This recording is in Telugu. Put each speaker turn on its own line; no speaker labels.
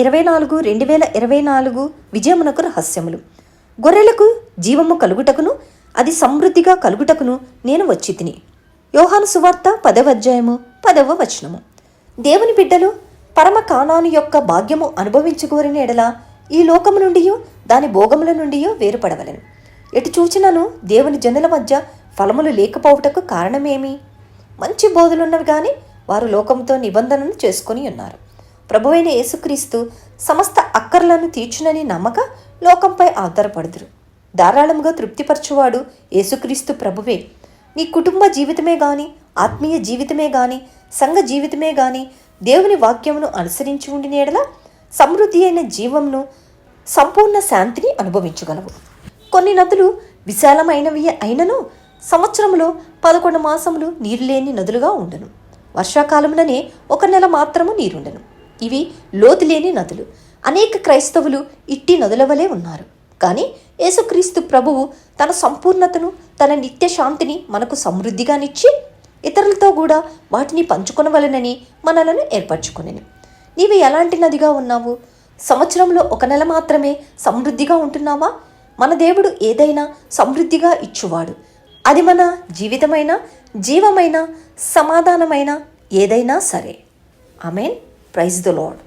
ఇరవై నాలుగు రెండు వేల ఇరవై నాలుగు విజయమునకు రహస్యములు. గొర్రెలకు జీవము కలుగుటకును అది సమృద్ధిగా కలుగుటకును నేను వచ్చి తిని. యోహాను సువార్త పదవ అధ్యాయము పదవ వచనము. దేవుని బిడ్డలు పరమ కానాను యొక్క భాగ్యము అనుభవించుకోరిన ఎడల ఈ లోకము నుండి దాని భోగముల నుండి వేరుపడవలను. ఎటు చూచినను దేవుని జనుల మధ్య ఫలములు లేకపోవుటకు కారణమేమి? మంచి బోధలున్నవి కానీ వారు లోకంతో నిబంధనను చేసుకొని ఉన్నారు. ప్రభువైన యేసుక్రీస్తు సమస్త అక్కర్లను తీర్చునని నమ్మక లోకంపై ఆధారపడుదురు. ధారాళముగా తృప్తిపరచువాడు యేసుక్రీస్తు ప్రభువే. నీ కుటుంబ జీవితమే గాని ఆత్మీయ జీవితమే గాని సంఘ జీవితమే గాని దేవుని వాక్యమును అనుసరించి ఉండిన ఎడల సమృద్ధి అయిన జీవంను సంపూర్ణ శాంతిని అనుభవించగలవు. కొన్ని నదులు విశాలమైనవి అయినను సంవత్సరంలో పదకొండు మాసములు నీరు లేని నదులుగా ఉండను. వర్షాకాలంలోనే ఒక నెల మాత్రము నీరుండను. ఇవి లోతులేని నదులు. అనేక క్రైస్తవులు ఇట్టి నదుల వలె ఉన్నారు. కానీ యేసుక్రీస్తు ప్రభువు తన సంపూర్ణతను తన నిత్య శాంతిని మనకు సమృద్ధిగానిచ్చి ఇతరులతో కూడా వాటిని పంచుకొనవలనని మనలను ఏర్పరచుకునేను. నీవు ఎలాంటి నదిగా ఉన్నావు? సంవత్సరంలో ఒక నెల మాత్రమే సమృద్ధిగా ఉంటున్నావా? మన దేవుడు ఏదైనా సమృద్ధిగా ఇచ్చువాడు. అది మన జీవితమైన జీవమైన సమాధానమైన ఏదైనా సరే. ఆమెన్. Praise the Lord.